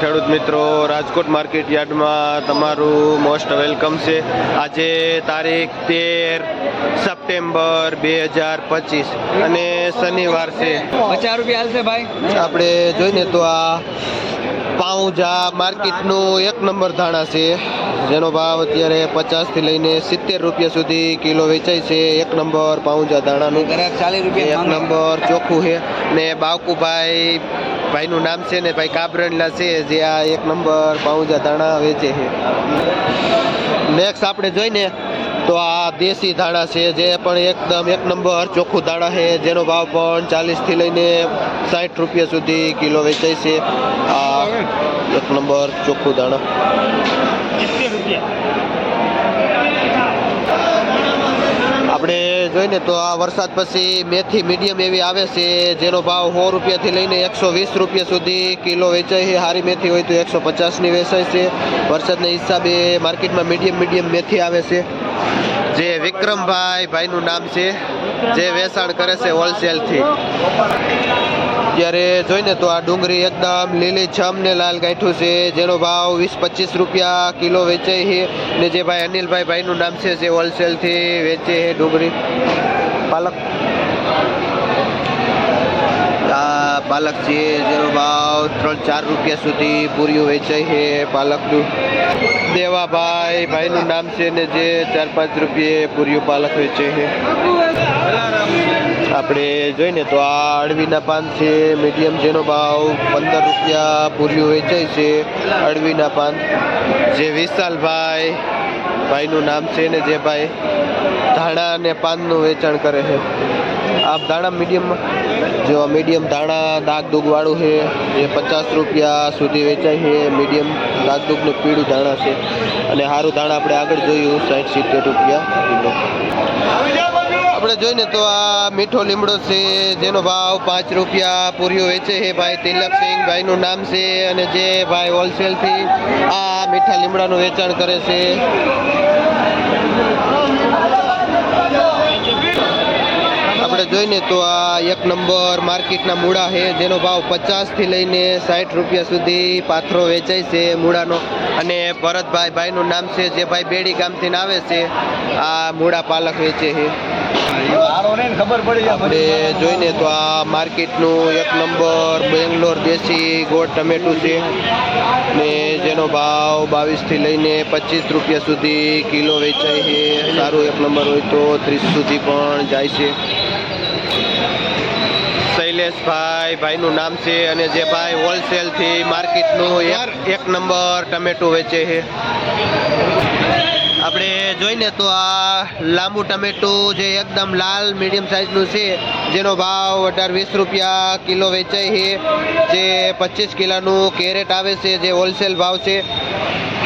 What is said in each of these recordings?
ખેડૂત મિત્રો રાજકોટ માર્કેટ યાર્ડમાં તમારું મોસ્ટ વેલકમ છે. આજે તારીખ તેર સપ્ટેમ્બર બે હજાર પચીસ અને શનિવાર છે. પચાસ રૂપિયા હાલશે ભાઈ. આપણે જોઈને તો આ પાઉજા માર્કેટનું એક નંબર ધાણા છે. જેનો ભાવ અત્યારે પચાસથી લઈને સિત્તેર રૂપિયા સુધી કિલો વેચાય છે. એક નંબર પાઉજા ધાણાનું. ચાલીસ એક. નંબર ચોખ્ખું છે. ને બાવકુભાઈ ભાઈનું નામ છે ને ભાઈ કાબરણલા છે, જે આ એક નંબર પાઉજા દાણા વેચે છે. નેક્સ્ટ આપણે જોઈને, તો આ દેશી ધાણા છે, જે પણ એકદમ એક નંબર ચોખ્ખું દાણા છે, જેનો ભાવ પણ ચાલીસથી લઈને સાઠ રૂપિયા સુધી કિલો વેચાય છે. આ એક નંબર ચોખ્ખું દાણા જોઈને તો આ વરસાદ પછી મેથી મીડિયમ એવી આવે છે, જેનો ભાવ સો રૂપિયાથી લઈને એકસો વીસ રૂપિયા સુધી કિલો વેચાય છે. સારી મેથી હોય તો એકસો પચાસની વેચાય છે. વરસાદના હિસાબે માર્કેટમાં મીડિયમ મીડિયમ મેથી આવે છે. જે વિક્રમભાઈ ભાઈનું નામ છે, જે વેચાણ કરે છે હોલસેલથી. ત્યારે જોઈને તો આ ડુંગળી એકદમ લીલી છમ ને લાલ ગાંઠું છે, જેનો ભાવ વીસ પચીસ રૂપિયા કિલો વેચાય છે ને જે ભાઈ અનિલભાઈ ભાઈનું નામ છે, જે હોલસેલથી વેચે છે ડુંગળી. પાલક. પાલક છે જેનો ભાવ ત્રણ ચાર રૂપિયા સુધી પૂરીઓ વેચાય છે પાલકનું દેવાભાઈ ભાઈનું નામ છે ને જે ચાર પાંચ રૂપિયે પૂરીઓ પાલક વેચે છે. આપણે જોઈને તો આ અળવીના પાન છે, મીડિયમ જેનો ભાવ પંદર રૂપિયા પૂરીઓ વેચાય છે, અળવીના પાન. જે વિશાલભાઈ ભાઈનું નામ છે ને જે ભાઈ ધાણા અને પાનનું વેચાણ કરે છે. આ ધાણા મીડિયમમાં જો મીડિયમ ધાણા દાગ દુગવાળું છે જે પચાસ રૂપિયા સુધી વેચાય છે મીડિયમ દાગ દુગનું પીળું ધાણા છે. અને સારું ધાણા આપણે આગળ જોયું સાઠ સિત્તેર રૂપિયા કિલો. આપણે જોઈને તો આ મીઠો લીમડો છે, જેનો ભાવ પાંચ રૂપિયા પૂરીઓ વેચે છે ભાઈ તિલકસિંહ ભાઈનું નામ છે, અને જે ભાઈ હોલસેલથી આ મીઠા લીમડાનું વેચાણ કરે છે આપણે જોઈને તો આ એક નંબર માર્કેટના મૂળા છે, જેનો ભાવ પચાસથી લઈને સાઠ રૂપિયા સુધી પાથરો વેચાય છે મૂળાનો. અને ભરતભાઈ ભાઈનું નામ છે, જે ભાઈ બેડી ગામથી આવે છે, આ મૂળા પાલક વેચે છે. આપણે જોઈને તો આ માર્કેટનું એક નંબર બેંગ્લોર દેશી ગોળ ટમેટું છે, ને જેનો ભાવ બાવીસથી લઈને પચીસ રૂપિયા સુધી કિલો વેચાય છે. સારું એક નંબર હોય તો ત્રીસ સુધી પણ જાય છે. શૈલેષભાઈ ભાઈનું નામ છે અને જે ભાઈ હોલસેલથી માર્કેટનું એક નંબર ટમેટું વેચે છે. આપણે જોઈને તો આ લાંબુ ટમેટું જે એકદમ લાલ, મીડિયમ સાઇઝનું છે, જેનો ભાવ અઢાર વીસ રૂપિયા કિલો વેચાય છે. જે પચીસ કિલોનું કેરેટ આવે છે, જે હોલસેલ ભાવ છે.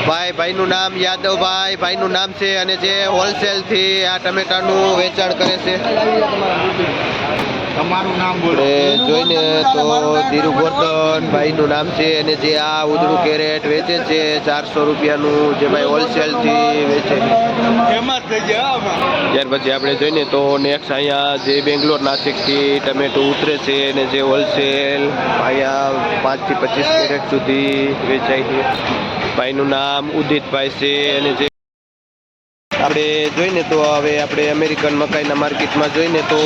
ભાઈ, ભાઈનું નામ યાદવભાઈ ભાઈનું નામ છે અને જે હોલસેલથી આ ટમેટાનું વેચાણ કરે છે. તમારું નામ આપણે જોઈને તો ધીરુ ગોરધન ભાઈનું નામ છે અને જે આ ઉદરું કેરેટ વેચે છે ચારસો રૂપિયાનું જે ભાઈ હોલસેલથી વેચે ત્યાર પછી આપણે જોઈને તો નેક્સ્ટ અહીંયા જે બેંગ્લોર નાસિકથી ટમેટું ઉતરે છે અને જે હોલસેલ અહીંયા પાંચથી પચીસ કેરેટ સુધી વેચાય છે. ભાઈનું નામ ઉદિતભાઈ છે અને જે આપણે જોઈને તો હવે આપણે અમેરિકન મકાઈના માર્કેટમાં જોઈને તો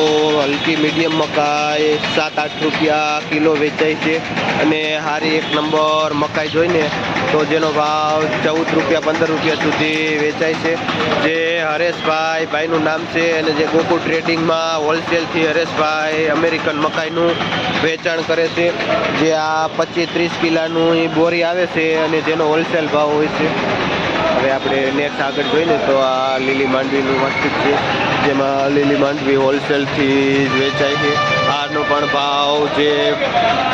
હલકી મીડિયમ મકાઈ સાત આઠ રૂપિયા કિલો વેચાય છે. અને સારી એક નંબર મકાઈ જોઈને તો જેનો ભાવ ચૌદ રૂપિયા, પંદર રૂપિયા સુધી વેચાય છે. જે હરેશભાઈ ભાઈનું નામ છે અને જે ગોકુળ ટ્રેડિંગમાં હોલસેલથી હરેશભાઈ અમેરિકન મકાઈનું વેચાણ કરે છે. જે આ પચીસ ત્રીસ કિલાનું બોરી આવે છે અને જેનો હોલસેલ ભાવ હોય છે. હવે આપણે નેક્સ્ટ આગળ જોઈએ તો આ લીલી માંડવીનું માર્કેટ છે, જેમાં લીલી માંડવી હોલસેલથી વેચાય છે. આનો પણ ભાવ જે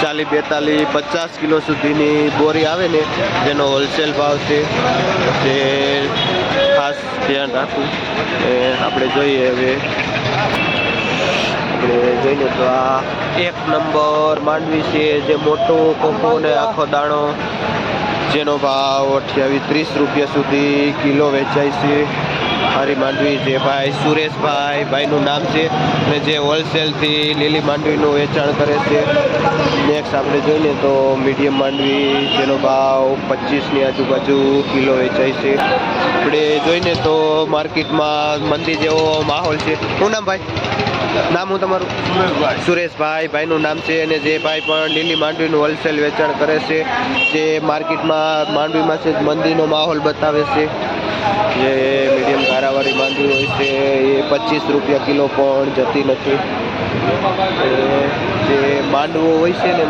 ચાલીસ, બેતાલીસ, પચાસ કિલો સુધીની બોરી આવે ને, જેનો હોલસેલ ભાવ છે. જે ખાસ ધ્યાન રાખવું. આપણે જોઈએ હવે. આપણે જોઈએ તો આ એક નંબર માંડવી છે, જે મોટો, કોકો ને આખો દાણો. જેનો ભાવ અઠ્યાવીસ, ત્રીસ રૂપિયા સુધી કિલો વેચાય છે. મારી માંડવી જે ભાઈ સુરેશભાઈ ભાઈનું નામ છે અને જે હોલસેલથી લીલી માંડવીનું વેચાણ કરે છે. નેક્સ્ટ આપણે જોઈએ તો મીડિયમ માંડવી જેનો ભાવ પચીસની આજુબાજુ કિલો વેચાય છે. આપણે જોઈને તો માર્કેટમાં મંદી જેવો માહોલ છે. શું નામ ભાઈ? નામ હું તમારું? સુરેશભાઈ. સુરેશભાઈ ભાઈનું નામ છે અને જે ભાઈ પણ લીલી માંડવીનું હોલસેલ વેચાણ કરે છે જે માર્કેટમાં માંડવીમાં છે મંદીનો માહોલ બતાવે છે. જે મીડિયમ ગારાવાળી માંડવી હોય છે એ પચીસ રૂપિયા કિલો પણ જતી નથી. જે માંડવો હોય છે ને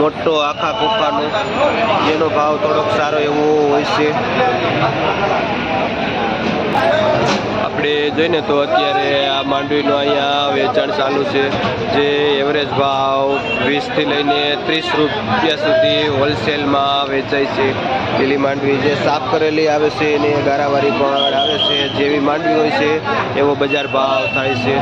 મોટો આખા કુફાનો જેનો ભાવ થોડોક સારો એવો હોય છે. આપણે જોઈને તો અત્યારે આ માંડવીનું અહીંયા વેચાણ ચાલુ છે. જે એવરેજ ભાવ વીસથી લઈને ત્રીસ રૂપિયા સુધી હોલસેલમાં વેચાય છે. લીલી માંડવી જે સાફ કરેલી આવે છે એને ગારાવાળી પણ આવે છે. જેવી માંડવી હોય છે, એવો બજાર ભાવ થાય છે.